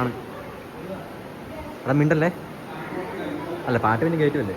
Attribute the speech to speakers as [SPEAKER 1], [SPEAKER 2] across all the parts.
[SPEAKER 1] ആണ്. അവിടെ മിണ്ടല്ലേ? അല്ല പാട്ട് പിന്നെ കയറ്റുമല്ലേ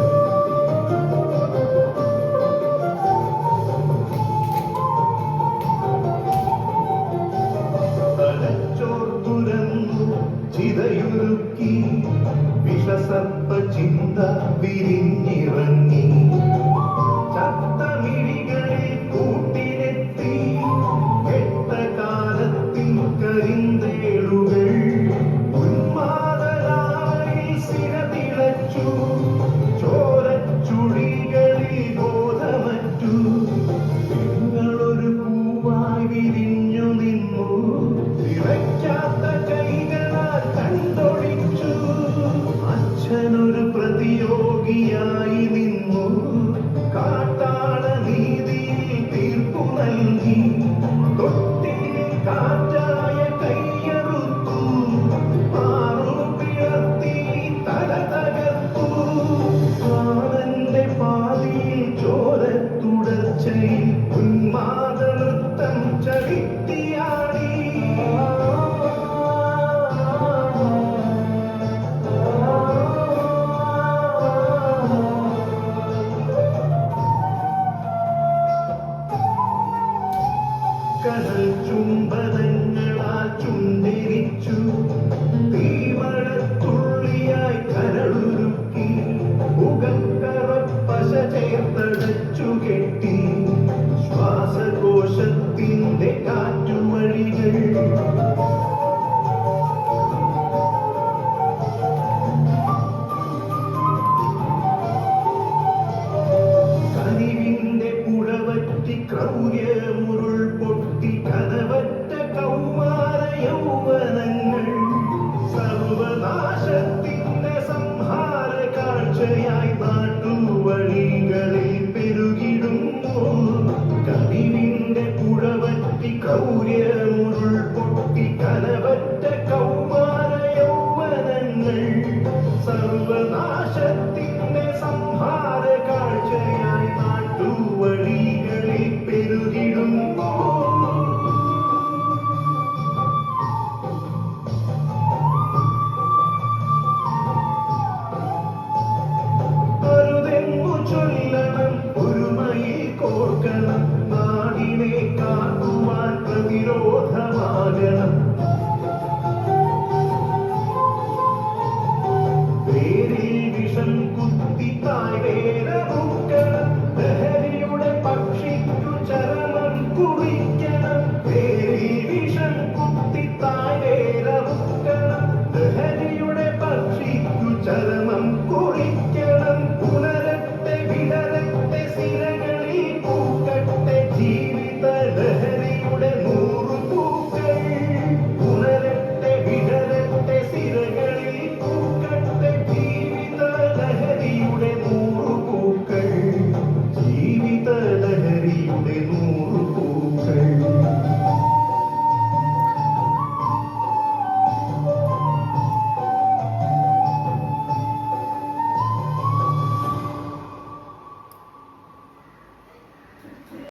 [SPEAKER 2] സർപ്പചിന്ത വിരിഞ്ഞിറങ്ങി. കടൽ ചുംബനങ്ങളാ ചുണ്ടിരിച്ചു തീവഴത്തുള്ളിയായി കരളുരുക്കി. മുഖക്കറപ്പശ ചേർത്തടച്ചു കെട്ടി. ശ്വാസകോശത്തിന്റെ കാറ്റുവഴികൾ. ക്രൗര്യ